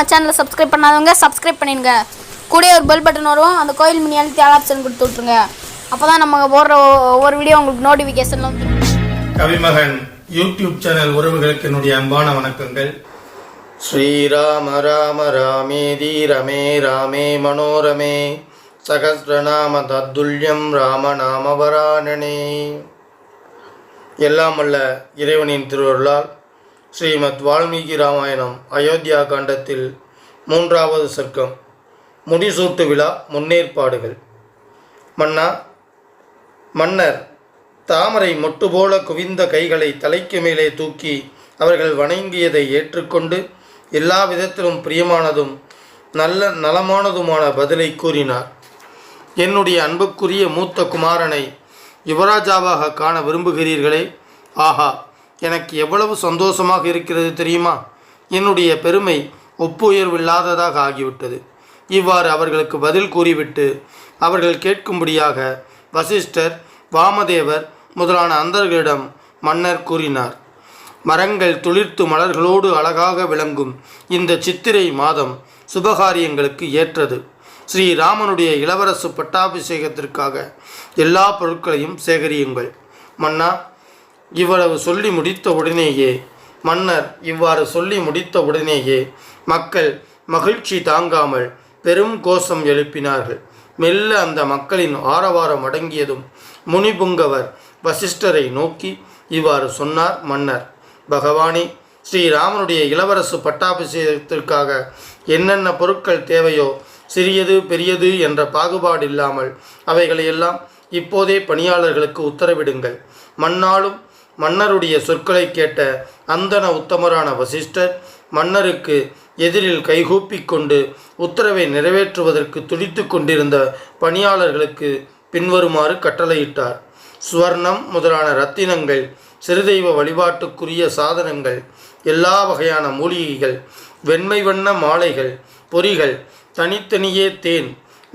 நம்ம சேனலை சப்ஸ்கிரைப் பண்ணாதவங்க சப்ஸ்கிரைப் பண்ணிடுங்க. கூட ஒரு பெல் பட்டன் வரும். அந்த கோயில் மணி அழுத்தி ஆல் ஆப்ஷன் கொடுத்து விட்ருங்க அப்போ தான் நம்ம போடுற ஒவ்வொரு வீடியோ உங்களுக்கு நோட்டிஃபிகேஷன் வந்து கவிமகன் யூடியூப் சேனல் உறவுகளுக்கு என்னுடைய அன்பான வணக்கங்கள். ஸ்ரீராம ராம ராமேதி ரமே ராமே மனோரமே சகஸ்ரநாம தத்துல்யம் ராமநாமவராணனே எல்லாம் அல்ல இறைவனின் திருவருளால் ஸ்ரீமத் வால்மீகி ராமாயணம் அயோத்தியா காண்டத்தில் மூன்றாவது சர்க்கம். முடிசூட்டு விழா முன்னேற்பாடுகள். மன்னா மன்னர் தாமரை மொட்டு போல குவிந்த கைகளை தலைக்கு மேலே தூக்கி அவர்கள் வணங்கியதை ஏற்றுக்கொண்டு எல்லா விதத்திலும் பிரியமானதும் நல்ல நலமானதுமான பதிலை கூறினார். என்னுடைய அன்புக்குரிய மூத்த குமாரனை யுவராஜாவாக காண விரும்புகிறீர்களே? ஆஹா! எனக்கு எவ்வளவு சந்தோஷமாக இருக்கிறது தெரியுமா? என்னுடைய பெருமை ஒப்புயர்வில்லாததாக ஆகிவிட்டது. இவ்வாறு அவர்களுக்கு பதில் கூறிவிட்டு அவர்கள் கேட்கும்படியாக வசிஷ்டர் வாமதேவர் முதலான அந்தர்களிடம் மன்னர் கூறினார் மரங்கள் துளிர்த்து மலர்களோடு அழகாக விளங்கும் இந்த சித்திரை மாதம் சுபகாரியங்களுக்கு ஏற்றது. ஸ்ரீராமனுடைய இளவரசு பட்டாபிஷேகத்திற்காக எல்லா பொருட்களையும் சேகரியுங்கள். மன்னா இவ்வளவு சொல்லி முடித்த உடனேயே மன்னர் இவ்வாறு சொல்லி முடித்த உடனேயே மக்கள் மகிழ்ச்சி தாங்காமல் பெரும் கோஷம் எழுப்பினார்கள். மெல்ல அந்த மக்களின் ஆரவாரம் அடங்கியதும் முனிபுங்கவர் வசிஷ்டரை நோக்கி இவ்வாறு சொன்னார் மன்னர். பகவானே ஸ்ரீராமனுடைய இளவரசு பட்டாபிஷேகத்திற்காக என்னென்ன பொருட்கள் தேவையோ சிறியது பெரியது என்ற பாகுபாடு இல்லாமல் அவைகளையெல்லாம் இப்போதே பணியாளர்களுக்கு உத்தரவிடுங்கள். மன்னாலும் மன்னருடைய சொற்களை கேட்ட அந்தன உத்தமரான வசிஷ்டர் மன்னருக்கு எதிரில் கைகூப்பிக்கொண்டு உத்தரவை நிறைவேற்றுவதற்கு துடித்து கொண்டிருந்த பணியாளர்களுக்கு பின்வருமாறு கட்டளையிட்டார். சுவர்ணம் முதலான இரத்தினங்கள் சிறுதெய்வ வழிபாட்டுக்குரிய சாதனங்கள் எல்லா வகையான மூலிகைகள் வெண்மை வண்ண மாலைகள் பொறிகள் தனித்தனியே தேன்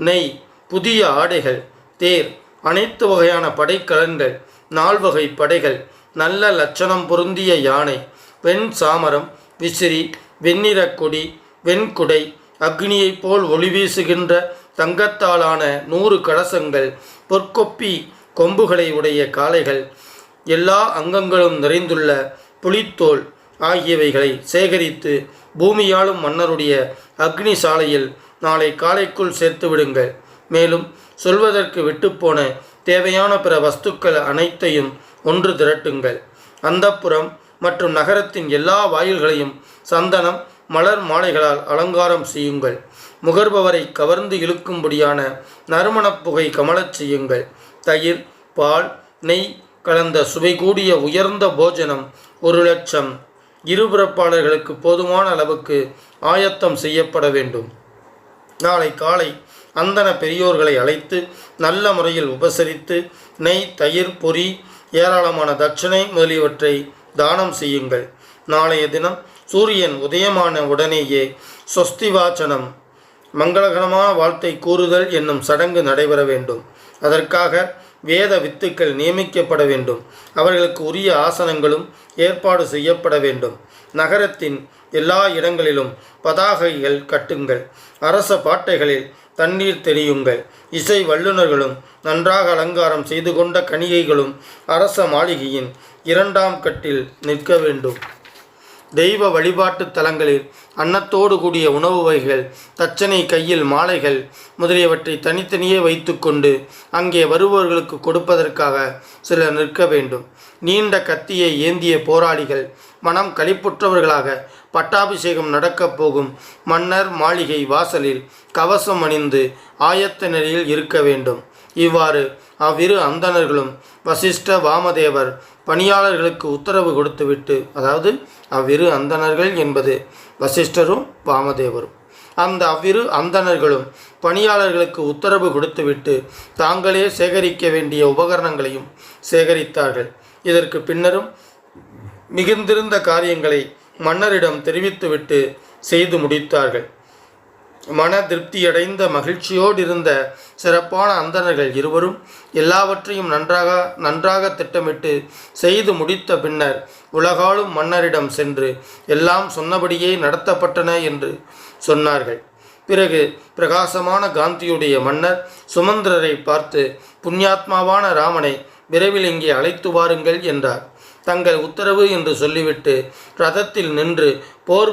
நெய் புதிய ஆடைகள் தேர் அனைத்து வகையான படைக்கலன்கள் நால்வகை படைகள் நல்ல லட்சணம் பொருந்திய யானை வெண் சாமரம் விசிறி வெண்ணிறக் கொடி வெண்குடை அக்னியைப் போல் ஒளி வீசுகின்ற தங்கத்தாலான நூறு கலசங்கள் பொற்கொப்பி கொம்புகளை உடைய காளைகள் எல்லா அங்கங்களும் நிறைந்துள்ள புலித்தோல் ஆகியவைகளை சேகரித்து பூமியாளும் மன்னருடைய அக்னி சாலையில் நாளை காலைக்குள் சேர்த்து விடுங்கள். மேலும் சொல்வதற்கு விட்டுப்போன தேவையான பிற வஸ்துக்கள் அனைத்தையும் ஒன்று திரட்டுங்கள். அந்தப்புறம் மற்றும் நகரத்தின் எல்லா வாயில்களையும் சந்தனம் மலர் மாலைகளால் அலங்காரம் செய்யுங்கள். முகர்பவரை கவர்ந்து இழுக்கும்படியான நறுமணப் புகை கமலச் செய்யுங்கள். தயிர் பால் நெய் கலந்த சுவை கூடிய உயர்ந்த போஜனம் ஒரு லட்சம். இருபிறப்பாளர்களுக்கு போதுமான அளவுக்கு ஆயத்தம் செய்யப்பட வேண்டும். நாளை காலை அந்தன பெரியோர்களை அழைத்து நல்ல முறையில் உபசரித்து நெய் தயிர் பொறி ஏராளமான தட்சிணை முதலியவற்றை தானம் செய்யுங்கள். நாளைய தினம் சூரியன் உதயமான உடனேயே சொஸ்திவாச்சனம் மங்களகரமான வாழ்த்தை கூறுதல் என்னும் சடங்கு நடைபெற வேண்டும். அதற்காக வேத வித்துக்கள் நியமிக்கப்பட வேண்டும். அவர்களுக்கு உரிய ஆசனங்களும் ஏற்பாடு செய்யப்பட வேண்டும். நகரத்தின் எல்லா இடங்களிலும் பதாகைகள் கட்டுங்கள். அரச பாட்டைகளில் தண்ணீர் தெரியுங்கள் இசை வல்லுநர்களும் நன்றாக அலங்காரம் செய்து கொண்ட கணிகைகளும் அரச மாளிகையின் இரண்டாம் கட்டில் நிற்க வேண்டும். தெய்வ வழிபாட்டு தலங்களில் அன்னத்தோடு கூடிய உணவு வகைகள் தச்சனை கையில் மாலைகள் முதலியவற்றை தனித்தனியே வைத்துக்கொண்டு அங்கே வருபவர்களுக்கு கொடுப்பதற்காக சிலர் நிற்க வேண்டும். நீண்ட கத்தியை ஏந்திய போராளிகள் மனம் களிப்புற்றவர்களாக பட்டாபிஷேகம் நடக்கப் போகும் மன்னர் மாளிகை வாசலில் கவசம் அணிந்து ஆயத்த நிலையில் இருக்க வேண்டும். இவ்வாறு அவ்விரு அந்தணர்களும் வசிஷ்ட வாமதேவர் பணியாளர்களுக்கு உத்தரவு கொடுத்துவிட்டு அதாவது அவ்விரு அந்தணர்கள் என்பது வசிஷ்டரும் வாமதேவரும். அந்த அவ்விரு அந்தணர்களும் பணியாளர்களுக்கு உத்தரவு கொடுத்துவிட்டு தாங்களே சேகரிக்க வேண்டிய உபகரணங்களையும் சேகரித்தார்கள். இதற்கு பின்னரும் மிகுந்திருந்த காரியங்களை மன்னரிடம் தெரிவித்துவிட்டு செய்து முடித்தார்கள். மன திருப்தியடைந்த மகிழ்ச்சியோடு இருந்த சிறப்பான அந்தணர்கள் இருவரும் எல்லாவற்றையும் நன்றாக நன்றாக திட்டமிட்டு செய்து முடித்த பின்னர் உலகாலும் மன்னரிடம் சென்று எல்லாம் சொன்னபடியே நடத்தப்பட்டன என்று சொன்னார்கள். பிறகு பிரகாசமான காந்தியுடைய மன்னர் சுமந்திரரை பார்த்து புண்ணியாத்மாவான ராமனை விரைவில் இங்கே அழைத்து வாருங்கள் என்றார். தங்கள் உத்தரவு என்று சொல்லிவிட்டு ரதத்தில் நின்று போர்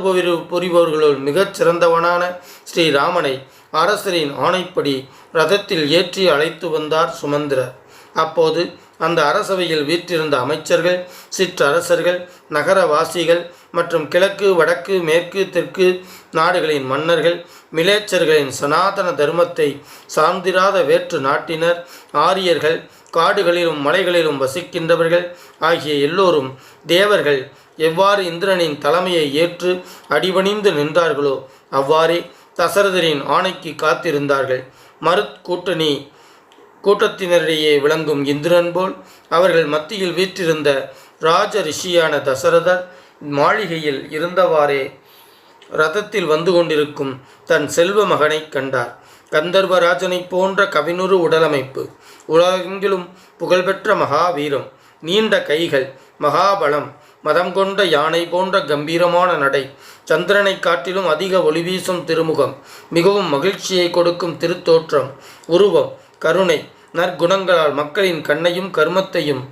புரிபவர்களுள் மிகச் சிறந்தவனான ஸ்ரீராமனை அரசரின் ஆணைப்படி ரதத்தில் ஏற்றி அழைத்து வந்தார் சுமந்திரர். அப்போது அந்த அரசவையில் வீற்றிருந்த அமைச்சர்கள் சிற்றரசர்கள் நகரவாசிகள் மற்றும் கிழக்கு வடக்கு மேற்கு தெற்கு நாடுகளின் மன்னர்கள் மிலேச்சர்களின் சனாதன தர்மத்தை சார்ந்திராத வேற்று நாட்டினர் ஆரியர்கள் காடுகளிலும் மலைகளிலும் வசிக்கின்றவர்கள் ஆகிய எல்லோரும் தேவர்கள் எவ்வாறு இந்திரனின் தலைமையை ஏற்று அடிபணிந்து நின்றார்களோ அவ்வாறே தசரதரின் ஆணைக்கு காத்திருந்தார்கள். மருத் கூட்டணி கூட்டத்தினரிடையே விளங்கும் இந்திரன் போல் அவர்கள் மத்தியில் வீற்றிருந்த ராஜ ரிஷியான தசரதர் மாளிகையில் இருந்தவாறே ரதத்தில் வந்து கொண்டிருக்கும் தன் செல்வ மகனைக் கண்டார். கந்தர்வராஜனைப் போன்ற கவினுறு உடலமைப்பு உலகெங்கிலும் புகழ்பெற்ற மகாவீரம் நீண்ட கைகள் மகாபலம் மதம் கொண்ட யானை போன்ற கம்பீரமான நடை சந்திரனை காட்டிலும் அதிக ஒளி வீசும் திருமுகம் மிகவும் மகிழ்ச்சியை கொடுக்கும் திருத்தோற்றம் உருவம் கருணை நற்குணங்களால் மக்களின் கண்ணையும் கர்மத்தையும்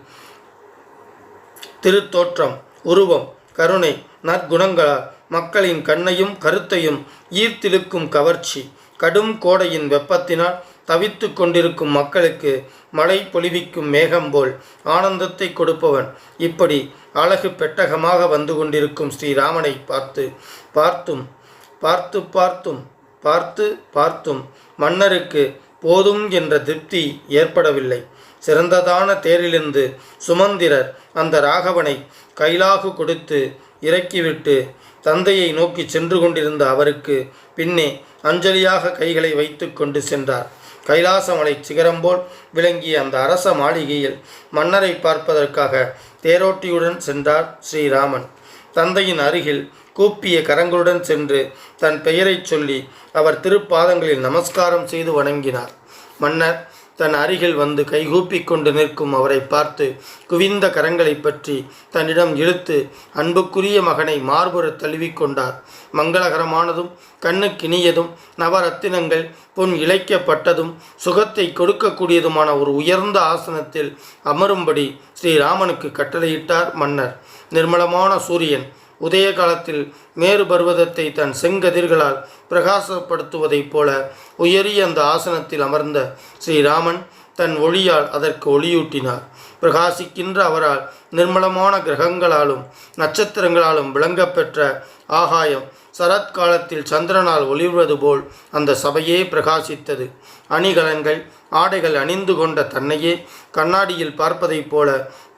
திருத்தோற்றம் உருவம் கருணை நற்குணங்களால் மக்களின் கண்ணையும் கருத்தையும் ஈர்த்திழுக்கும் கவர்ச்சி கடும் கோடையின் வெப்பத்தினால் தவித்து கொண்டிருக்கும் மக்களுக்கு மழை பொழிவிக்கும் மேகம் போல் ஆனந்தத்தை கொடுப்பவன். இப்படி அழகு பெட்டகமாக வந்து கொண்டிருக்கும் ஸ்ரீராமனை பார்த்து பார்த்தும் பார்த்து பார்த்தும் பார்த்து பார்த்தும் மன்னருக்கு போதும் என்ற திருப்தி ஏற்படவில்லை. சிறந்ததான தேரிலிருந்து சுமந்திரர் அந்த ராகவனை கைலாகு கொடுத்து இறக்கிவிட்டு தந்தையை நோக்கி சென்று கொண்டிருந்த அவருக்கு பின்னே அஞ்சலியாக கைகளை வைத்து கொண்டு சென்றார். கைலாசமலை சிகரம் போல் விளங்கிய அந்த அரச மாளிகையில் மன்னரை பார்ப்பதற்காக தேரோட்டியுடன் சென்றார் ஸ்ரீராமன். தந்தையின் அருகில் கூப்பிய கரங்களுடன் சென்று தன் பெயரைச் சொல்லி அவர் திருப்பாதங்களில் நமஸ்காரம் செய்து வணங்கினார். மன்னர் தன் அருகில் வந்து கைகூப்பிக் கொண்டு நிற்கும் அவரை பார்த்து குவிந்த கரங்களை பற்றி தன்னிடம் இழுத்து அன்புக்குரிய மகனை மார்புற தழுவிக்கொண்டார் மங்களகரமானதும் கண்ணுக்கினியதும் நவரத்தினங்கள் பொன் இழைக்கப்பட்டதும் சுகத்தை கொடுக்கக்கூடியதுமான ஒரு உயர்ந்த ஆசனத்தில் அமரும்படி ஸ்ரீராமனுக்கு கட்டளையிட்டார் மன்னர். நிர்மலமான சூரியன் உதய காலத்தில் மேறு பர்வதத்தை தன் செங்கதிர்களால் பிரகாசப்படுத்துவதைப் போல உயரிய அந்த ஆசனத்தில் அமர்ந்த ஸ்ரீராமன் தன் ஒளியால் அதற்கு ஒளியூட்டினார். பிரகாசிக்கின்ற அவரால் நிர்மலமான கிரகங்களாலும் நட்சத்திரங்களாலும் விளங்கப்பெற்ற ஆகாயம் சரத்காலத்தில் சந்திரனால் ஒளிர்வது போல் அந்த சபையே பிரகாசித்தது. அணிகலன்கள் ஆடைகள் அணிந்து கொண்ட தன்னையே கண்ணாடியில் பார்ப்பதைப் போல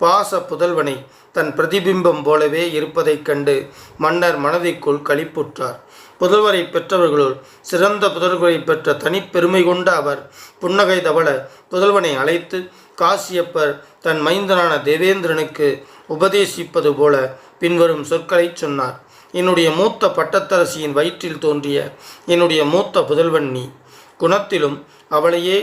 பாச புதல்வனை தன் பிரதிபிம்பம் போலவே இருப்பதைக் கண்டு மன்னர் மனதிற்குள் களிப்புற்றார். புதல்வரை பெற்றவர்களுள் சிறந்த புதல்வரை பெற்ற தனிப்பெருமை கொண்ட அவர் புன்னகை தவள புதல்வனை அழைத்து காசியப்பர் தன் மைந்தனான தேவேந்திரனுக்கு உபதேசிப்பது போல பின்வரும் சொற்களை சொன்னார். என்னுடைய மூத்த பட்டத்தரசியின் வயிற்றில் தோன்றிய என்னுடைய மூத்த புதல்வன் நீ. குணத்திலும் அவளையே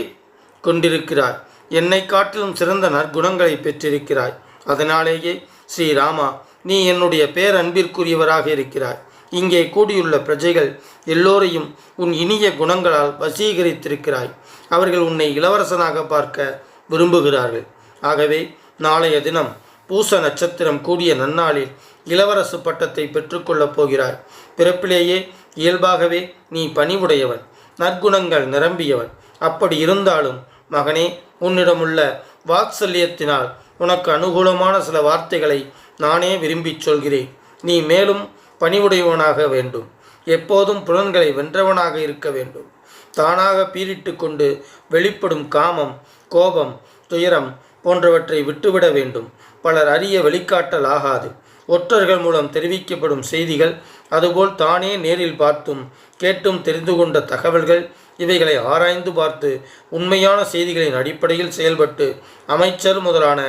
கொண்டிருக்கிறார் என்னை காட்டிலும் சிறந்த நற்குணங்களை பெற்றிருக்கிறாய். அதனாலேயே ஸ்ரீராமா நீ என்னுடைய பேரன்பிற்குரியவராக இருக்கிறாய். இங்கே கூடியுள்ள பிரஜைகள் எல்லோரையும் உன் இனிய குணங்களால் வசீகரித்திருக்கிறாய். அவர்கள் உன்னை இளவரசனாக பார்க்க விரும்புகிறார்கள். ஆகவே நாளைய தினம் பூச நட்சத்திரம் கூடிய நன்னாளில் இளவரசு பட்டத்தை பெற்றுக்கொள்ளப் போகிறாய். பிறப்பிலேயே இயல்பாகவே நீ பணிவுடையவன் நற்குணங்கள் நிரம்பியவன். அப்படி இருந்தாலும் மகனே உன்னிடமுள்ள வாத்சல்யத்தினால் உனக்கு அனுகூலமான சில வார்த்தைகளை நானே விரும்பிச் சொல்கிறேன். நீ மேலும் பணிவுடையவனாக வேண்டும். எப்போதும் புலன்களை வென்றவனாக இருக்க வேண்டும். தானாக பீரிட்டு கொண்டு வெளிப்படும் காமம் கோபம் துயரம் போன்றவற்றை விட்டுவிட வேண்டும். பலர் அறிய வெளிக்காட்டல் ஆகாது. ஒற்றர்கள் மூலம் தெரிவிக்கப்படும் செய்திகள் அதுபோல் தானே நேரில் பார்த்தும் கேட்டும் தெரிந்து கொண்ட தகவல்கள் இவைகளை ஆராய்ந்து பார்த்து உண்மையான செய்திகளின் அடிப்படையில் செயல்பட்டு அமைச்சர் முதலான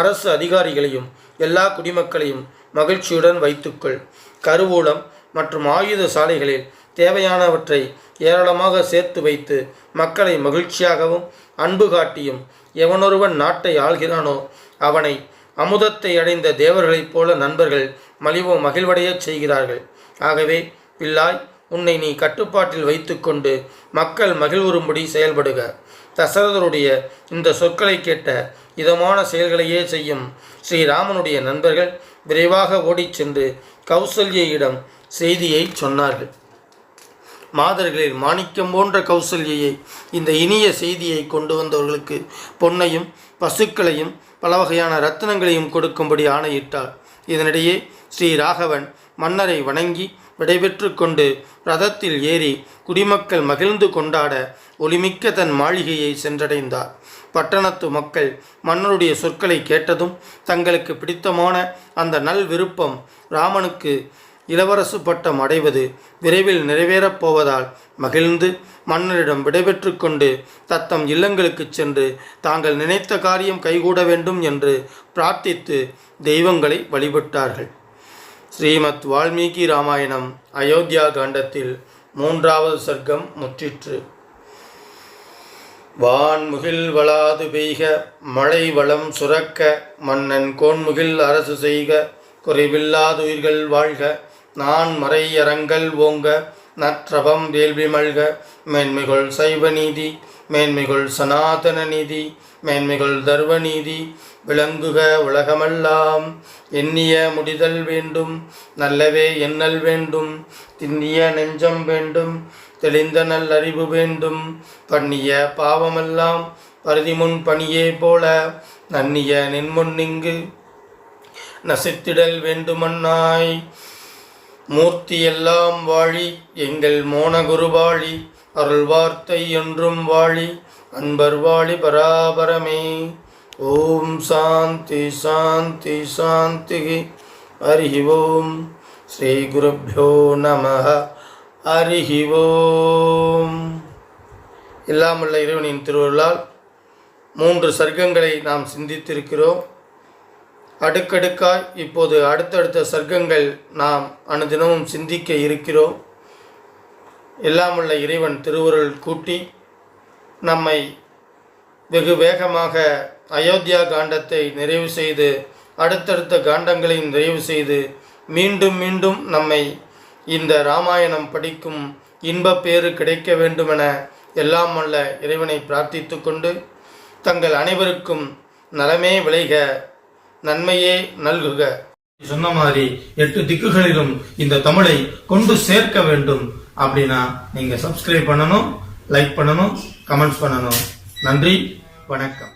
அரசு அதிகாரிகளையும் எல்லா குடிமக்களையும் மகிழ்ச்சியுடன் வைத்துக்கொள். கருவூலம் மற்றும் ஆயுத சாலைகளில் தேவையானவற்றை ஏராளமாக சேர்த்து வைத்து மக்களை மகிழ்ச்சியாகவும் அன்பு காட்டியும் எவனொருவன் நாட்டை ஆள்கிறானோ அவனை அமுதத்தை அடைந்த தேவர்களைப் போல நண்பர்கள் மலிவோ மகிழ்வடையச் செய்கிறார்கள். ஆகவே பிள்ளாய் உன்னை நீ கட்டுப்பாட்டில் வைத்துக்கொண்டு மக்கள் மகிழ்வுறும்படி செயல்படுக. தசரதருடைய இந்த சொற்களை கேட்ட இதமான செயல்களையே செய்யும் ஸ்ரீராமனுடைய நண்பர்கள் விரைவாக ஓடிச் சென்று கௌசல்யிடம் செய்தியை சொன்னார்கள். மாதர்களில் மாணிக்கம் போன்ற கௌசல்யை இந்த இனிய செய்தியை கொண்டு வந்தவர்களுக்கு பொன்னையும் பசுக்களையும் பல வகையான ரத்னங்களையும் கொடுக்கும்படி ஆணையிட்டார் இதனிடையே ஸ்ரீ ராகவன் மன்னரை வணங்கி விடைபெற்று கொண்டு ரதத்தில் ஏறி குடிமக்கள் மகிழ்ந்து கொண்டாட ஒளிமிக்க தன் மாளிகையை சென்றடைந்தார். பட்டணத்து மக்கள் மன்னருடைய சொற்களை கேட்டதும் தங்களுக்கு பிடித்தமான அந்த நல் விருப்பம் ராமனுக்கு இளவரசு பட்டம் அடைவது விரைவில் நிறைவேறப் போவதால் மகிழ்ந்து மன்னரிடம் விடைபெற்று கொண்டு தத்தம் இல்லங்களுக்குச் சென்று தாங்கள் நினைத்த காரியம் கைகூட வேண்டும் என்று பிரார்த்தித்து தெய்வங்களை வழிபட்டார்கள். ஸ்ரீமத் வால்மீகி ராமாயணம் அயோத்தியா காண்டத்தில் மூன்றாவது சர்க்கம் முற்றிற்று. வான்முகில் வளாது பெய்க மழை வளம் சுரக்க மன்னன் கோன்முகில் அரசு செய்க குறைவில்லாதுயிர்கள் வாழ்க நான் மறையரங்கள் ஓங்க நற்றபம் வேள்வி மல்க மேன்மைகள் சைவ நீதி சனாதன நீதி மேன்மைகள் தர்வநீதி விளங்குக உலகமெல்லாம். எண்ணிய முடிதல் வேண்டும் நல்லவே எண்ணல் வேண்டும் திண்ணிய நெஞ்சம் வேண்டும் தெளிந்த நல் அறிவு வேண்டும். பண்ணிய பாவமெல்லாம் பருதிமுன் பணியே போல நன்னிய நின்முன் இங்கு நசித்திடல் வேண்டுமன்னாய். மூர்த்தி எல்லாம் வாழி எங்கள் மோனகுருவாழி அருள் வார்த்தை என்றும் வாழி அன்பர் வாழி பராபரமே. ஓம் சாந்தி சாந்தி சாந்தி ஹரி ஓம் ஸ்ரீ குருப்பியோ நம ஹரி ஓம் இல்லாமல்ல இறைவனின் திருவருளால் மூன்று சர்க்கங்களை நாம் சிந்தித்திருக்கிறோம். அடுக்கடுக்காய் இப்போது அடுத்தடுத்த சர்க்கங்கள் நாம் அனுதினமும் சிந்திக்க இருக்கிறோம். எல்லாமுள்ள இறைவன் திருவுருள் கூட்டி நம்மை வெகு வேகமாக அயோத்தியா காண்டத்தை நிறைவு செய்து அடுத்தடுத்த காண்டங்களையும் நிறைவு செய்து மீண்டும் மீண்டும் நம்மை இந்த ராமாயணம் படிக்கும் இன்பப் பேறு கிடைக்க வேண்டுமென எல்லாம் வல்ல இறைவனை பிரார்த்தித்து கொண்டு தங்கள் அனைவருக்கும் நலமே விளைக நன்மையே நல்குக. சொன்ன மாதிரி எட்டு திக்குகளிலும் இந்த தமிழை கொண்டு சேர்க்க வேண்டும் அப்படின்னா நீங்க சப்ஸ்கிரைப் பண்ணணும் லைக் பண்ணணும் கமெண்ட்ஸ் பண்ணணும். நன்றி வணக்கம்.